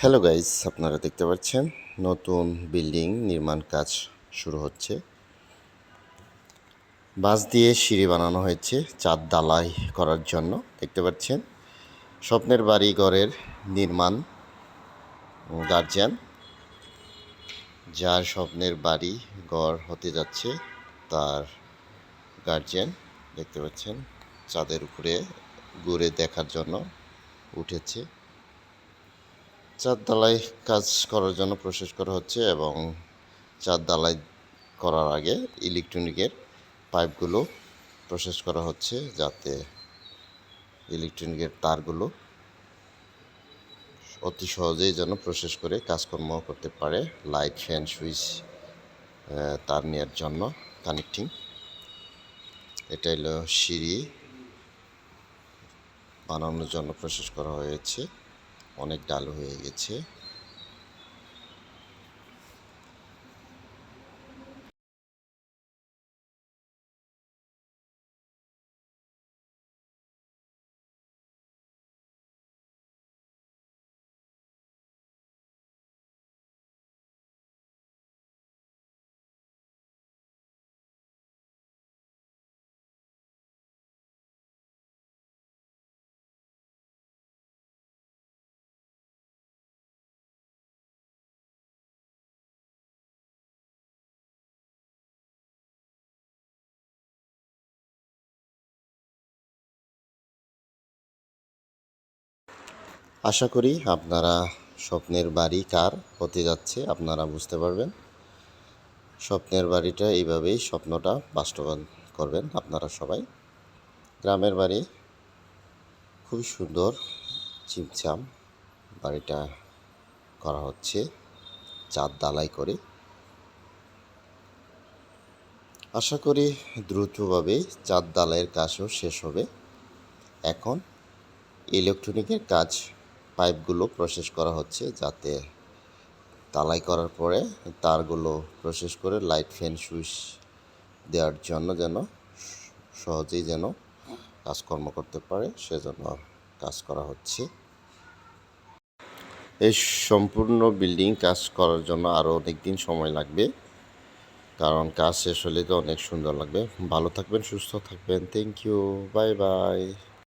Hello guys আপনারা দেখতে পাচ্ছেন, নতুন বিল্ডিং নির্মাণ কাজ শুরু হচ্ছে। বাঁশ দিয়ে সিঁড়ি বানানো হয়েছে চার দালাই করার জন্য, দেখতে পাচ্ছেন। স্বপ্নের বাড়ি ঘরের নির্মাণ গার্জিয়ান যার স্বপ্নের বাড়ি ঘর হতে যাচ্ছে তার গার্জিয়ান দেখতে পাচ্ছেন। চাঁদের উপরে ঘুরে দেখার জন্য উঠেছে। চার দালাই কাজ করার জন্য প্রসেস করা হচ্ছে এবং চার দালাই করার আগে ইলেকট্রনিকের পাইপগুলো প্রসেস করা হচ্ছে যাতে ইলেকট্রনিকের তারগুলো অতি সহজেই যেন প্রসেস করে কাজকর্ম করতে পারে লাইট ফ্যান সুইচ তার নেওয়ার জন্য কানেক্টিং এটা হলো সিঁড়ি বানানোর জন্য প্রসেস করা হয়েছে। অনেক ডাল হয়ে গেছে। আশা করি আপনারা স্বপ্নের বাড়ি কার হতে যাচ্ছে আপনারা বুঝতে পারবেন। স্বপ্নের বাড়িটা এইভাবেই স্বপ্নটা বাস্তবায়ন করবেন আপনারা সবাই। গ্রামের বাড়ি খুবই সুন্দর চিমচাম বাড়িটা করা হচ্ছে চার দালাই করে। আশা করি দ্রুতভাবে চাঁদ দালাইয়ের কাজও শেষ হবে। এখন ইলেকট্রনিকের কাজ পাইপগুলো প্রসেস করা হচ্ছে যাতে তালাই করার পরে তারগুলো প্রসেস করে লাইট ফ্যান সুইচ দেওয়ার জন্য যেন সহজেই যেন কাজকর্ম করতে পারে সেজন্য কাজ করা হচ্ছে। এই সম্পূর্ণ বিল্ডিং কাজ করার জন্য আরও অনেক দিন সময় লাগবে, কারণ কাজ শেষ হলে তো অনেক সুন্দর লাগবে। ভালো থাকবেন, সুস্থ থাকবেন। Thank you bye bye